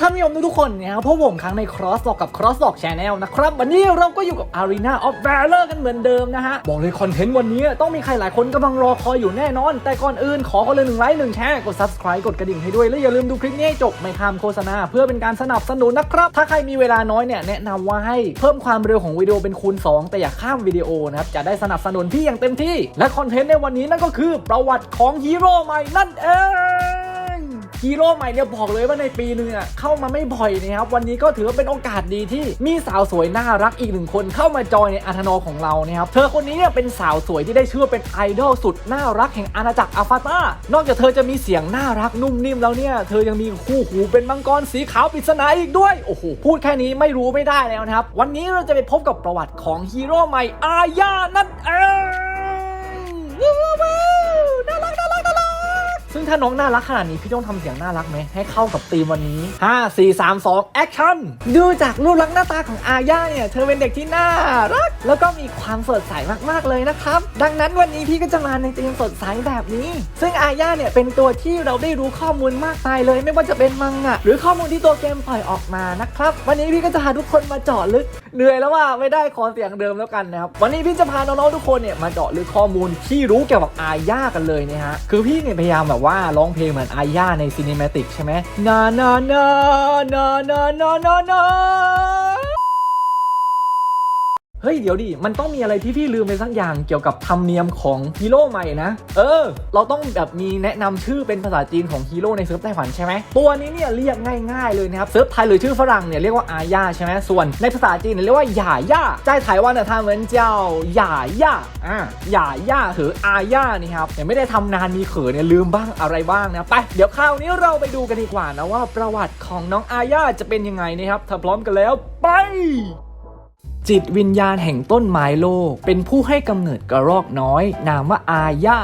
ท่านผู้ชมทุกคนนะครับพวกผมครั้งใน Cross บอกกับ Cross บอก Channel นะครับ วันนี้เราก็อยู่กับ Arena of Valor กันเหมือนเดิมนะฮะ บอกเลยคอนเทนต์วันนี้ต้องมีใครหลายคนกำลังรอคอยอยู่แน่นอน แต่ก่อนอื่นขอคนละหนึ่งไลค์หนึ่งแชร์กด Subscribe กดกระดิ่งให้ด้วย และอย่าลืมดูคลิปนี้ให้จบ ไม่ข้ามโฆษณา เพื่อเป็นการสนับสนุนนะครับ ถ้าใครมีเวลาน้อยเนี่ยแนะนำว่าให้เพิ่มความเร็วของวิดีโอเป็นคูณ 2 แต่อย่าข้ามวิดีโอนะครับจะได้สนับสนุนพี่อย่างเต็มที่ และคอนเทนต์ในวันนี้นั่นก็คือประวัติของฮีโร่ใหม่นั่นเอง ฮีโร่ใหม่เนี่ยบอกเลยว่าในปีหนึงอะเข้ามาไม่บ่อยนะครับ วันนี้ก็ถือว่าเป็นโอกาสดีที่มีสาวสวยน่ารักอีกหนึ่งคนเข้ามาจอยในอาธนอของเรานะครับ เธอคนนี้เนี่ยเป็นสาวสวยที่ได้ชื่อว่าเป็นไอดอลสุดน่ารักแห่งอาณาจักรอาฟาตานอกจากเธอจะมีเสียงน่ารักนุ่มนิ่มแล้วเนี่ย เธอยังมีคู่หูเป็นมังกรสีขาวปริศนาอีกด้วย โอ้โห พูดแค่นี้ไม่รู้ไม่ได้แล้วนะครับ วันนี้เราจะไปพบกับประวัติของฮีโร่ใหม่อาญานั่นเอง ซึ่งถ้าน้องน่ารักขนาดนี้พี่ต้องทำเสียงน่ารักไหมให้เข้ากับธีมวันนี้ 5 4 3 2แอคชั่นดูจากรูปลักษณ์หน้าตาของอาญาเนี่ยเธอเป็นเด็กที่น่ารัก แล้วก็มีความสดใสมากๆเลยนะครับ ดังนั้นวันนี้พี่ก็จะมาในธีมสดใสแบบนี้ ซึ่งอาญาเนี่ยเป็นตัวที่เราได้รู้ข้อมูลมากมายเลย ไม่ว่าจะเป็นมังงะหรือข้อมูลที่ตัวเกมปล่อยออกมานะครับวันนี้พี่ก็จะพาทุกคนมาเจาะลึกเหนื่อยแล้วว่าไม่ได้ขอเสียงเดิมแล้วกันนะครับ วันนี้พี่จะพาน้องๆทุกคนเนี่ยมาเจาะลึกข้อมูลที่รู้เกี่ยวกับอาญากันเลยนะฮะ คือพี่เนี่ยพยายามแบบว่าร้องเพลงเหมือนอาญาในซีนิเมติกใช่ไหมนานานานานานานา เฮ้ยเดี๋ยวดิ มันต้องมีอะไรที่พี่ลืมไปสักอย่างเกี่ยวกับธรรมเนียมของฮีโร่ใหม่นะ เออ เราต้องแบบมีแนะนำชื่อเป็นภาษาจีนของฮีโร่ในเซิร์ฟไต้หวันใช่ไหม ตัวนี้เนี่ยเรียกง่ายๆเลยนะครับเซิร์ฟไทยหรือชื่อฝรั่งเนี่ยเรียกว่าอาญาใช่ไหมส่วนในภาษาจีนเรียกว่าหย่าย่าใจไทยหวันเนี่ยทำเหมือนเจ้าหย่าย่าอ่าหย่าย่าหรืออาญานี่ครับยังไม่ได้ทำนานมีเขินเนี่ยลืมบ้างอะไรบ้างนะไปเดี๋ยวคราวนี้เราไปดูกันดีกว่านะว่าประวัติของน้องอาญาจะเป็นยังไงนะครับถ้าพร้อมกันแล้วไป จิตวิญญาณแห่งต้นไม้โลก เป็นผู้ให้กำเนิดกระรอกน้อย นามว่าอาญา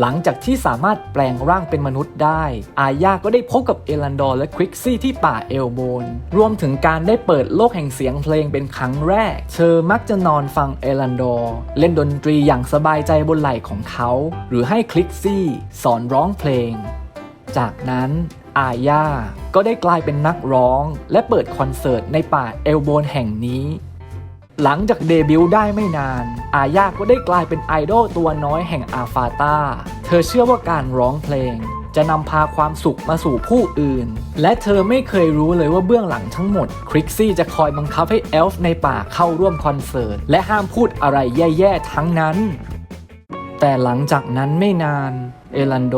หลังจากที่สามารถแปลงร่างเป็นมนุษย์ได้ อาญาก็ได้พบกับเอลันดอร์และควิกซี่ที่ป่าเอลโบน รวมถึงการได้เปิดโลกแห่งเสียงเพลงเป็นครั้งแรก เธอมักจะนอนฟังเอลันดอร์เล่นดนตรีอย่างสบายใจบนไหล่ของเขา หรือให้คลิกซี่ สอนร้องเพลง จากนั้นอาญาก็ได้กลายเป็นนักร้อง และเปิดคอนเสิร์ตในป่าเอลโบนแห่งนี้ หลังจากเดบิวต์ได้ไม่นาน อาญาก็ได้กลายเป็นไอดอลตัวน้อยแห่งอาฟาตาเธอเชื่อว่าการร้องเพลง จะนำพาความสุขมาสู่ผู้อื่น และเธอไม่เคยรู้เลยว่าเบื้องหลังทั้งหมด คริกซี่จะคอยบังคับให้เอลฟ์ในป่าเข้าร่วมคอนเสิร์ต และห้ามพูดอะไรแย่ๆทั้งนั้น แต่หลังจากนั้นไม่นาน เอลันโด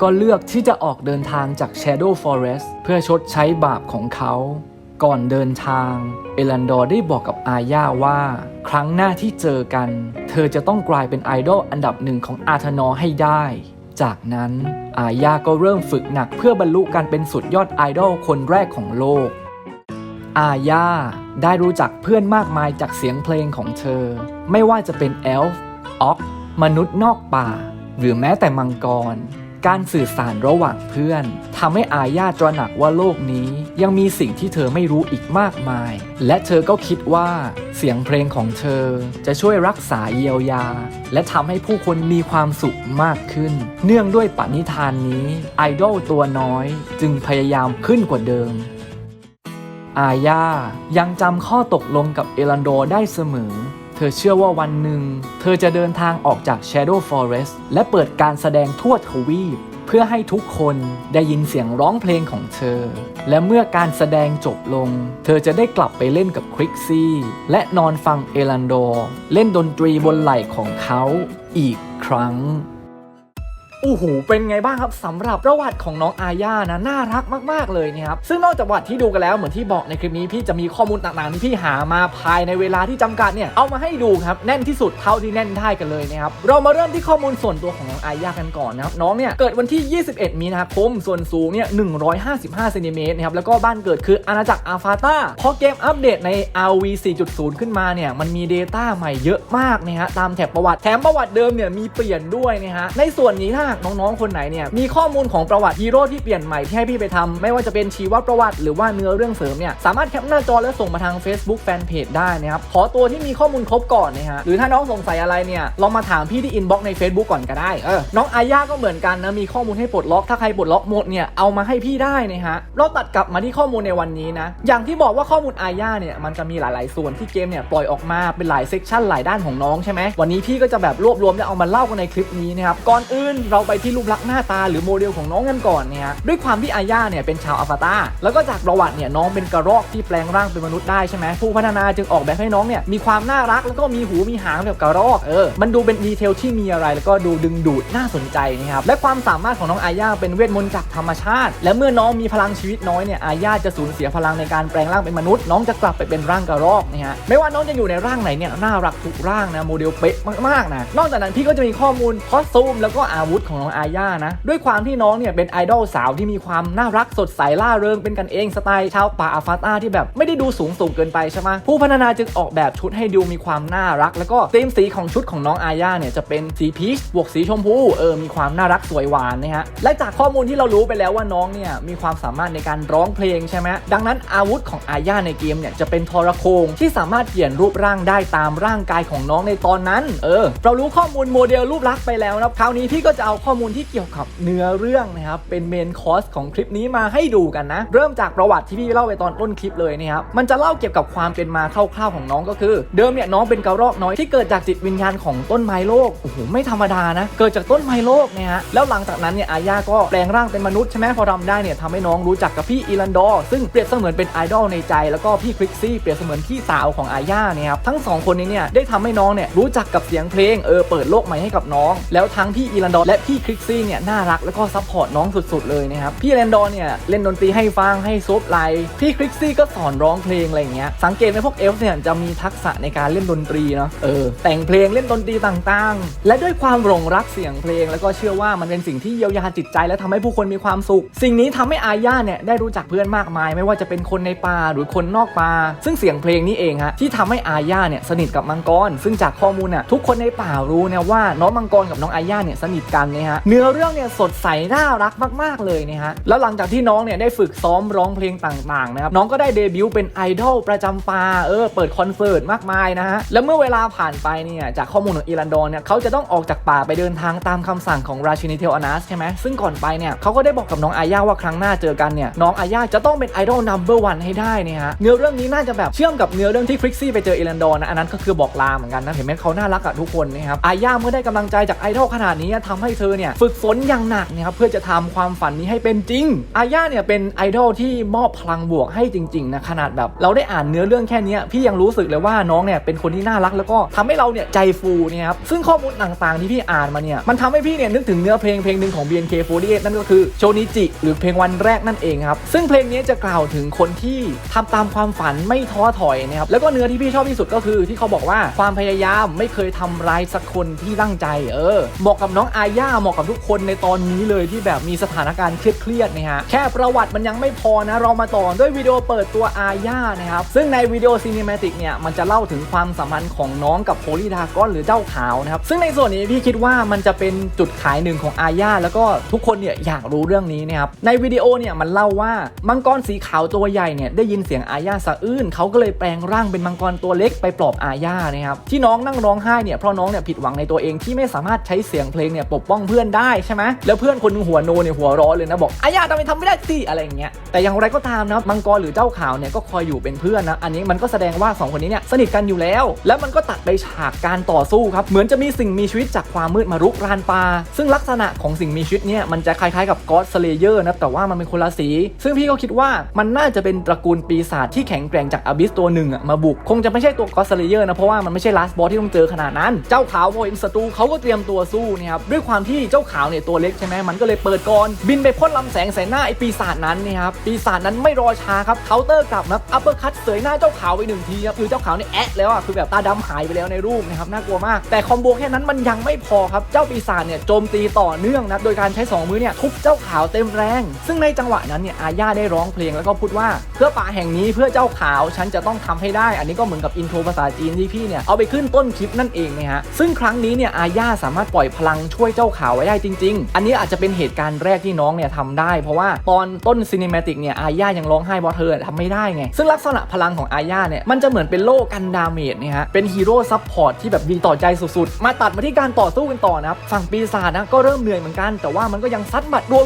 ก็เลือกที่จะออกเดินทางจาก Shadow Forest เพื่อชดใช้บาปของเขา ก่อนเดินทาง เอลันดอร์ได้บอกกับอาญาว่า ครั้งหน้าที่เจอกัน เธอจะต้องกลายเป็นไอดอลอันดับหนึ่งของอาธนอร์ให้ได้ จากนั้นอาญาก็เริ่มฝึกหนักเพื่อบรรลุการเป็นสุดยอดไอดอลคนแรกของโลก อาญาได้รู้จักเพื่อนมากมายจากเสียงเพลงของเธอ ไม่ว่าจะเป็นเอลฟ์ออกมนุษย์นอกป่า หรือแม้แต่มังกร การสื่อสารระหว่างเพื่อนทำให้อาญาตระหนักว่าโลกนี้ ยังมีสิ่งที่เธอไม่รู้อีกมากมาย และเธอก็คิดว่า เสียงเพลงของเธอจะช่วยรักษาเยียวยา และทำให้ผู้คนมีความสุขมากขึ้น เนื่องด้วยปณิธานนี้ไอดอลตัวน้อย จึงพยายามขึ้นกว่าเดิมอาญายังจำข้อตกลงกับเอลันโดได้เสมอ เธอเชื่อว่าวันหนึ่ง เธอจะเดินทางออกจาก Shadow Forest และเปิดการแสดงทั่วทวีป เพื่อให้ทุกคนได้ยินเสียงร้องเพลงของเธอ และเมื่อการแสดงจบลง เธอจะได้กลับไปเล่นกับคริกซี่และนอนฟังเอลันโด เล่นดนตรีบนไหล่ของเขาอีกครั้ง โอ้โหเป็นไงบ้างครับสำหรับประวัติของน้องอาญานะน่ารักมากๆเลยนะครับซึ่งนอกจากประวัติที่ดูกันแล้วเหมือนที่บอกในคลิปนี้พี่จะมีข้อมูลต่างๆที่พี่หามาภายในเวลาที่จำกัดเนี่ยเอามาให้ดูครับแน่นที่สุดเท่าที่แน่นได้กันเลยนะครับเรามาเริ่มที่ข้อมูลส่วนตัวของน้องอาญากันก่อนนะครับน้องเนี่ยเกิดวันที่ 21 มีนาคมส่วนสูงเนี่ย155เซนติเมตรนะครับแล้วก็บ้านเกิดคืออาณาจักรอาฟาตาพอเกมอัปเดตใน RV 4.0 ขึ้นมาเนี่ยมันมี Data ใหม่เยอะมากนะฮะตามแถบประวัติแถมประวัติเดิมเนี่ยมีเปลี่ยนด้วยนะฮะในส่วนนี้ถ้าากน้องๆคนไหนเนี่ยมีข้อมูลของประวัติฮีโร่ที่เปลี่ยนใหม่ที่ให้พี่ไปทำไม่ว่าจะเป็นชีวประวัติหรือว่าเนื้อเรื่องเสริมเนี่ยสามารถแคปหน้าจอแล้วส่งมาทาง Facebook Fanpage ได้นะครับขอตัวที่มีข้อมูลครบก่อนนะฮะหรือถ้าน้องสงสัยอะไรเนี่ยลองมาถามพี่ที่อินบ็อกใน Facebook ก่อนก็ได้เออน้องอาญาก็เหมือนกันนะมีข้อมูลให้ปลดล็อกถ้าใครปลดล็อกหมดเนี่ยเอามาให้พี่ได้นะฮะเราตัดกลับมาที่ข้อมูลในวันนี้นะอย่างที่บอกว่าข้อมูลอาญาเนี่ยมันจะมีหลาย ๆ ส่วนที่เกมเนี่ยปล่อยออกมาเป็นหลายเซกชันหลายด้านของน้องใช่ไหมวันนี้พี่ก็จะแบบรวบรวมแล้วเอามาเล่ากันในคลิปนี้นะครับก่อนอื่นเราไปที่รูปลักษณ์หน้าตาหรือโมเดลของน้องกันก่อนเนี่ยด้วยความที่อาญาเนี่ยเป็นชาวอวตารแล้วก็จากประวัติเนี่ยน้องเป็นกระรอกที่แปลงร่างเป็นมนุษย์ได้ใช่ไหมผู้พัฒนาจึงออกแบบให้น้องเนี่ยมีความน่ารักแล้วก็มีหูมีหางแบบกระรอกเออมันดูเป็นดีเทลที่มีอะไรแล้วก็ดูดึงดูดน่าสนใจนะครับและความสามารถของน้องอาญาเป็นเวทมนต์จากธรรมชาติ และเมื่อน้องมีพลังชีวิตน้อยเนี่ยอาญาจะสูญเสียพลังในการแปลงร่างเป็นมนุษย์ น้องจะกลับไปเป็นร่างกระรอกนะฮะไม่ว่าน้องจะอยู่ในร่างไหนเนี่ยน่ารักทุกร่างนะโมเดลเป๊ะมากๆนะนอกจากนั้นพี่ก็จะมีข้อมูลคอสตูมแล้วก็อาวุธของน้องอาญานะ ด้วยความที่น้องเนี่ยเป็นไอดอลสาวที่มีความน่ารักสดใสล่าเริงเป็นกันเองสไตล์ชาวป่าอาฟาตาที่แบบไม่ได้ดูสูงส่งเกินไปใช่ไหมผู้พัฒนาจึงออกแบบชุดให้ดูมีความน่ารัก แล้วก็ธีมสีของชุดของน้องอาญาเนี่ยจะเป็นสีพีชบวกสีชมพูเออมีความน่ารักสวยหวานนะฮะและจากข้อมูลที่เรารู้ไปแล้วว่าน้องเนี่ยมีความสามารถในการร้องเพลงใช่ไหมดังนั้นอาวุธของอาญาในเกมเนี่ยจะเป็นทรโคงที่สามารถเปลี่ยนรูปร่างได้ตามร่างกายของน้องในตอนนั้น เออ เรารู้ข้อมูลโมเดลรูปลักษณ์ไปแล้วนะคราวนี้พี่ก็จะเอาาข้อมูลที่เกี่ยวกับเนื้อเรื่องนะครับเป็นเมนคอร์สของคลิปนี้มาให้ดูกันนะ เริ่มจากประวัติที่พี่เล่าไปตอนต้นคลิปเลยนะครับมันจะเล่าเกี่ยวกับความเป็นมาคร่าวๆของน้องก็คือ เดิมเนี่ยน้องเป็นกระรอกน้อยที่เกิดจากจิตวิญญาณของต้นไม้โลกโอ้โหไม่ธรรมดานะ เกิดจากต้นไม้โลกเนี่ยฮะแล้วหลังจากนั้นเนี่ยอาญาก็แปลงร่างเป็นมนุษย์ใช่ไหมพอทำได้เนี่ยทำให้น้องรู้จักกับพี่อีลันดอร์ซึ่งเปรียบเสมือนเป็นไอดอลในใจแล้วก็พี่คริกซี่เปรียบเสมือนพี่สาวของอาญาเนี่ยครับทั้งสองคนนี้เนี่ยได้ทำให้น้องเนี่ยรู้จักกับเสียงเพลงเออเปิดโลกใหม่ให้กับน้อง แล้วทั้งพี่อีลันดอร์และพี่คริกซี่เนี่ยน่ารักแล้วก็ซัพพอร์ตน้องสุดๆเลยนะครับพี่อีลันดอร์เนี่ยเล่นดนตรีให้ฟังให้ซบไลพี่คริกซี่ก็สอนร้องเพลงอะไรอย่างเงี้ยสังเกตไหมพวกเอลฟ์เนี่ยจะมีทักษะในการเล่นดนตรีเนาะเออแต่งเพลงเล่นดนตรีต่างๆ และด้วยความหลงรักเสียงเพลง แล้วก็เชื่อว่ามันเป็นสิ่งที่เยียวยาจิตใจ และทำให้ผู้คนมีความสุข สิ่งนี้ทำให้อาญาเนี่ยได้รู้จักเพื่อนมากมาย ไม่ว่าจะเป็นคนในป่าหรือคนนอกป่าซึ่งเสียงเพลงนี้เองฮะที่ทำให้อาญาเนี่ยสนิทกับมังกร ซึ่งจากข้อมูลน่ะทุกคนในป่ารู้นะว่าน้องมังกรกับน้องอาญาเนี่ยสนิทกันนะฮะเนื้อเรื่องเนี่ยสดใสน่ารักมากๆเลยนะฮะแล้วหลังจากที่น้องเนี่ยได้ฝึกซ้อมร้องเพลงต่างๆนะครับน้องก็ได้เดบิวต์เป็นไอดอลประจำป่าเออเปิดคอนเสิร์ตมากมายนะฮะแล้วเมื่อเวลาผ่านไปเนี่ยจากข้อมูลของอีรันดอนเนี่ยเขาจะต้องออกจากป่าไปเดินทางตามคำสั่งของราชินีเทลอนัสใช่ไหมซึ่งก่อนไปเนี่ยเขาก็ได้บอกกับน้องอาญาว่าครั้งหน้าเจอกันเนี่ยน้องอาญาจะต้องเป็นไอดอลนัมเบอร์วันให้ได้เนี่ยฮะเนื้อเรื่องนี้น่าจะแบบเชื่อมกับเนื้อเรื่องที่ฟริกซี่ไปเจออีรันดอนนะอันนั้นก็คือบอกลาเหมือนกันนะเห็นไหมเขาน่ารักอะทุกคนนะครับอาญาเมื่อได้กำลังใจจากไอดอลขนาดนี้ทำให้เธอเนี่ยฝึกฝนอย่างหนักนะครับเพื่อจะทำความฝันนี้ให้เป็นจริง อาญาเนี่ยเป็นไอดอลที่มอบพลังบวกให้จริงๆนะขนาดแบบ เราได้อ่านเนื้อเรื่องแค่นี้พี่ยังรู้สึกเลยว่าน้องเนี่ยเป็นคนที่น่ารักแล้วก็ทำให้เราเนี่ยใจฟูเนี่ยครับซึ่งข้อมูลต่างๆที่พี่อ่านมาเนี่ยมันทำให้พี่เนี่ยนึกถึงเนื้อเพลงเพลงหนึ่งของ BNK48 นั่นก็คือโชนิจิหรือเพลงวันแรกนั่นเองครับซึ่งเพลงนี้จะกล่าวถึงคนที่ทำตามความฝันไม่ท้อถอยนะครับแล้วก็เนื้อที่พี่ชอบที่สุดก็คือที่เขาบอกว่าความพยายามไม่เคยทำร้ายสักคนที่ตั้งใจเออเหมาะกับน้องอาญาเหมาะกับทุกคนในตอนนี้เลยที่แบบมีสถานการณ์เครียดๆนะฮะแค่ประวัติมันยังไม่พอนะเรามาต่อด้วยวิดีโอเปิดตัวอาญานะครับ ซึ่งในวิดีโอซีนิเมติกเนี่ยมันจะเล่าถึงความสัมพันธ์ของน้องกับโพลีดากอนหรือเจ้าขาวนะครับ ซึ่งในส่วนนี้พี่คิดว่ามันจะเป็นจุดขายหนึ่งของอาญาแล้วก็ทุกคนเนี่ยอยากรู้เรื่องนี้นะครับในวิดีโอเนี่ยมันเล่าว่ามังกรสีขาวตัวใหญ่เนี่ยได้ยินเสียงอาญาสะอื้นเขาก็เลยแปลงร่างเป็นมังกรตัวเล็กไปปลอบอาญานะครับที่น้องนั่งร้องไห้เนี่ยเพราะน้องเนี่ยผิดหวังในตัวเองที่ไม่สามารถใช้เสียงเพลงเนี่ยปกป้องเพื่อนได้ใช่ไหมแล้วเพื่อนคนหนึงหัวโนเนี่ยหัวร้อนเลยนะบอกอาญาทำไมทำไม่ได้สิอะไรอย่างเงี้ยแต่อย่างไรก็ตามนะมังกรหรือเจ้าขาวเนี่ยก็คอยอยู่เป็นเพื่อนนะอันนี้มันก็แสดงว่าสองคนนี้เนี่ยสนิทกันอยู่แล้ว แล้วมันก็ตัดไปฉากการต่อสู้ครับเหมือนจะมีสิ่งมีชีวิตจากความมืดมารุกรานป่าซึ่งลักษณะของสิ่งมีชีวิตเนี่ยมันจะคล้ายๆกับก็อดสเลเยอร์นะแต่ว่ามันเป็นคนละสี ซึ่งพี่ก็คิดว่ามันน่าจะเป็นตระกูลปีศาจที่แข็งแกร่งจากอบิสตัวหนึ่งอะมาบุกคงจะไม่ใช่ตัวก็อดสเลเยอร์นะเพราะว่ามันไม่ใช่ลาสบอสที่ต้องเจอขนาดนั้น เจ้าขาวพอเห็นศัตรูเขาก็เตรียมตัวสู้นี่ยครับด้วยความทีเจ้าขาวเนี่ยตัวเล็กใช่ไหมมันก็เลยเปิดก่อนบินไปพ่นลำแสงใส่หน้าไอ้ปีศาจนั้นนี่ครับปีศาจนั้นไม่รอช้าครับเคาน์เตอร์กลับนะอัปเปอร์คัตเสยหน้าเจ้าขาวไปหนึ่งทีครับคือเจ้าขาวเนี่ยแอะแล้วอะคือแบบตาดำหายไปแล้วในรูปนะครับน่ากลัวมาก แต่คอมโบแค่นั้นมันยังไม่พอครับเจ้าปีศาจเนี่ยโจมตีต่อเนื่องนะโดยการใช้สองมือเนี่ยทุบเจ้าขาวเต็มแรง ซึ่งในจังหวะนั้นเนี่ยอาญาได้ร้องเพลงแล้วก็พูดว่าเพื่อป่าแห่งนี้เพื่อเจ้าขาวฉันจะต้องทำให้ได้ อันนี้ก็เหมือนกับอินโทรภาษาจีนที่พี่เนี่ยเอาไปขึ้นต้นคลิปนั่นเองนะฮะซึ่งครั้งนี้เนี่ยอาญาสามารถปล่อยพลังช่วยเจ้าขาวไว้ได้จริง ๆ อันนี้อาจจะเป็นเหตุการณ์แรกที่น้องเนี่ยทำได้ เพราะว่าตอนต้นซีนิเมติกเนี่ยอาญายังร้องไห้เพราะเธอทำไม่ได้ไง ซึ่งลักษณะพลังของอาญาเนี่ยมันจะเหมือนเป็นโล่กันดาเมจเนี่ยฮะเป็นฮีโร่ซับพอร์ตที่แบบดีต่อใจสุดๆ มาตัดมาที่การต่อสู้กันต่อนะครับฝั่งปีศาจนะก็เริ่มเหนื่อยเหมือนกัน แต่ว่ามันก็ยังซัดหมัดรั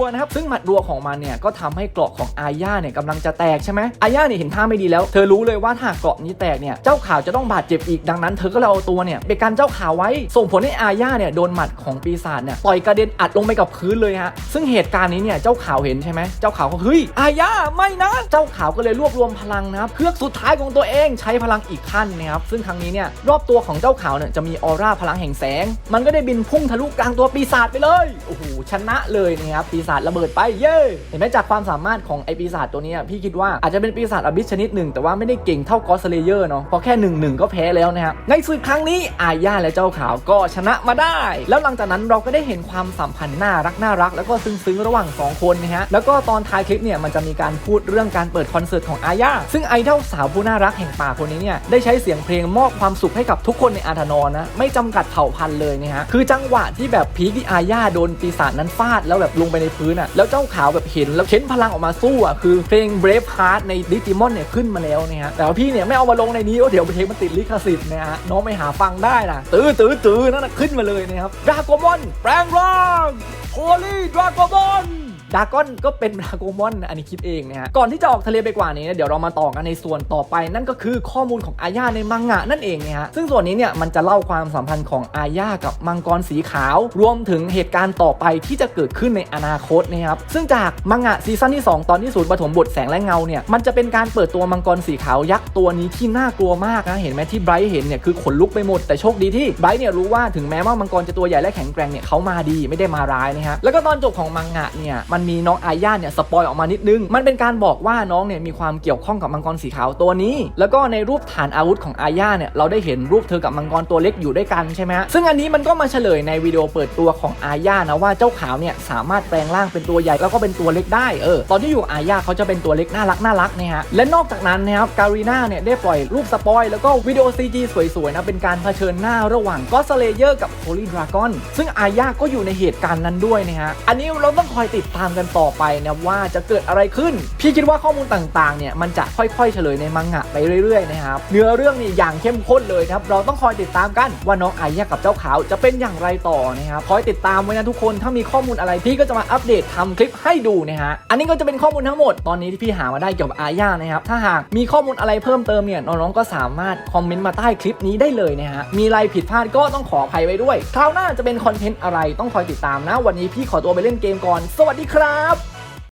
วๆๆๆนะครับซึ่งหมัดรัวของมันเนี่ยก็ทำให้เกราะของอาญาเนี่ยกำลังจะแตกใช่ไหมอาญาเนี่ยเห็นท่าไม่ดีแล้ว เธอรู้เลยว่าถ้าเกราะนี้แตกเนี่ยเจ้าข่าวจะต้องบาดเจ็บอีกดังนั้นเธอก็เลยเอาตัวเนี่ยไปกันเจ้าข่าวไว้ส่งผลให้อาญาเนี่ยโดนหมัดของปีศาจเนี่ยต่อยกระเด็นอัดลงไปกับพื้นเลยฮะซึ่งเหตุการณ์นี้เนี่ยเจ้าข่าวเห็นใช่ไหมเจ้าข่าวก็เฮ้ยอาญาไม่นะ เจ้าข่าวก็เลยรวบรวมพลังนะครับเพื่อสุดท้ายของตัวเองใช้พลังอีกขั้นนะครับซึ่งครั้งนี้เนี่ยรอบตัวของเจ้าข่าวเนี่ยจะมีออร่าพลังแห่งแสง มันก็ได้บินพุ่งทะลุกลางตัวปีศาจไปเลยโอ้โหชนะเลยนะครับปีศาจระเบิดไปเย้เห็นไหมจากความสามารถของไอปีศาจตัวนี้พี่คิดว่าอาจจะเป็นปีศาจอบิสชนิดหนึ่งแต่ว่าไม่ได้เก่งเท่ากอสเลเยอร์เนาะพราะแค่หนึ่งหนึ่งก็แพ้แล้วนะครับในศึกครั้งนี้อาญาและเจ้าขาวก็ชนะมาได้ แล้วหลังจากนั้นเราก็ได้เห็นความสัมพันธ์น่ารักน่ารักแล้วก็ซึ้งๆระหว่างสองคนนะฮะแล้วก็ตอนท้ายคลิปเนี่ยมันจะมีการพูดเรื่องการเปิดคอนเสิร์ตของอาญาซึ่งไอดอลสาวผู้น่ารักแห่งป่าคนนี้เนี่ยได้ใช้เสียงเพลงมอบความสุขให้กับทุกคนในอาธนอนนะไม่จำกัดเผ่าพันธุ์เลยนะฮะคือจังหวะที่แบบพีคที่อาญาโดนปีศาจนั้นฟาดแล้วแบบลงไปในพื้นอะแล้วเจ้าขาวแบบเห็นแล้วเข็นพลังออกมาสู้อะคือเพลง Brave Heart ในดิจิมอนเนี่ยขึ้นมาแล้วนะฮะแต่ว่าพี่เนี่ยไม่เอามาลงในนี้เดี๋ยวเพลงมันติดลิขสิทธิ์นะฮะน้องไปหาฟังได้นะตื้อตื้อตื้อนั่นขึ้นมาเลยนะครับดราโกมอนแปลงร่างโฮลี่ดราก้อน ดากอนก็เป็นดาโกมอนนะอันนี้คิดเองนะฮะก่อนที่จะออกทะเลไปกว่านี้นะเดี๋ยวเรามาต่อกันในส่วนต่อไป นั่นก็คือข้อมูลของอาญาในมังงะนั่นเองนะฮะซึ่งส่วนนี้เนี่ยมันจะเล่าความสัมพันธ์ของอาญากับมังกรสีขาว รวมถึงเหตุการณ์ต่อไปที่จะเกิดขึ้นในอนาคตนะครับซึ่งจากมังงะซีซั่นที่ 2 ตอนที่ศูนย์ปฐมบทแสงและเงาเนี่ยมันจะเป็นการเปิดตัวมังกรสีขาวยักษ์ตัวนี้ที่น่ากลัวมากนะเห็นไหมที่ไบรท์เห็นเนี่ยคือขนลุกไปหมดแต่โชคดีที่ไบรท์เนี่ยรู้ว่าถึงแม้ว่ามังกรจะตัวใหญ่และแข็งแกร่งเนี่ยเขามาดีไม่ได้มาร้ายนะฮะแล้วก็ตอนจบของมังงะเนี่ยมันมีน้องอาญาเนี่ยสปอยออกมานิดนึง มันเป็นการบอกว่าน้องเนี่ยมีความเกี่ยวข้องกับมังกรสีขาวตัวนี้ แล้วก็ในรูปฐานอาวุธของอาญาเนี่ยเราได้เห็นรูปเธอกับมังกรตัวเล็กอยู่ด้วยกันใช่ไหมฮะซึ่งอันนี้มันก็มาเฉลยในวิดีโอเปิดตัวของอาญานะว่าเจ้าขาวเนี่ยสามารถแปลงร่างเป็นตัวใหญ่แล้วก็เป็นตัวเล็กได้เออตอนที่อยู่อาญาเขาจะเป็นตัวเล็กน่ารักน่ารักนะฮะและนอกจากนั้นนะครับการีนาเนี่ยได้ปล่อยรูปสปอยแล้วก็วิดีโอ CG สวยๆนะเป็นการเผชิญหน้าระหว่างก็สเลเยอร์กับโ o ลีดราก้อนซึ่งอาญาก็อยู่ในเหตุการณ์นั้นด้วยนะฮะอันนี้เราต้องคอยติดตามกันต่อไปนะว่าจะเกิดอะไรขึ้น พี่คิดว่าข้อมูลต่างๆเนี่ยมันจะค่อยๆเฉลยในมังงะไปเรื่อยๆนะครับเนื้อเรื่องนี่อย่างเข้มข้นเลยครับเราต้องคอยติดตามกันว่าน้องไอาญากับเจ้าขาวจะเป็นอย่างไรต่อนะครับคอยติดตามไว้นะทุกคนถ้ามีข้อมูลอะไรพี่ก็จะมาอัปเดตทำคลิปให้ดูนะฮะอันนี้ก็จะเป็นข้อมูลทั้งหมดตอนนี้ที่พี่หามาได้เกี่ยวกับอาญานะครับถ้าหากมีข้อมูลอะไรเพิ่มเติมเนี่ยน้องๆก็สามารถคอมเมนต์มาใต้คลิปนี้ได้เลยนะฮะมีอะไรผิดพลาดก็ต้องขออภัยไว้ด้วยคราวหน้าจะเป็นคอนเทนต์อะไรต้องคอยติดตามนะ วันนี้พี่ขอตัวไปเล่นเกมก่อน สวัสดีครับ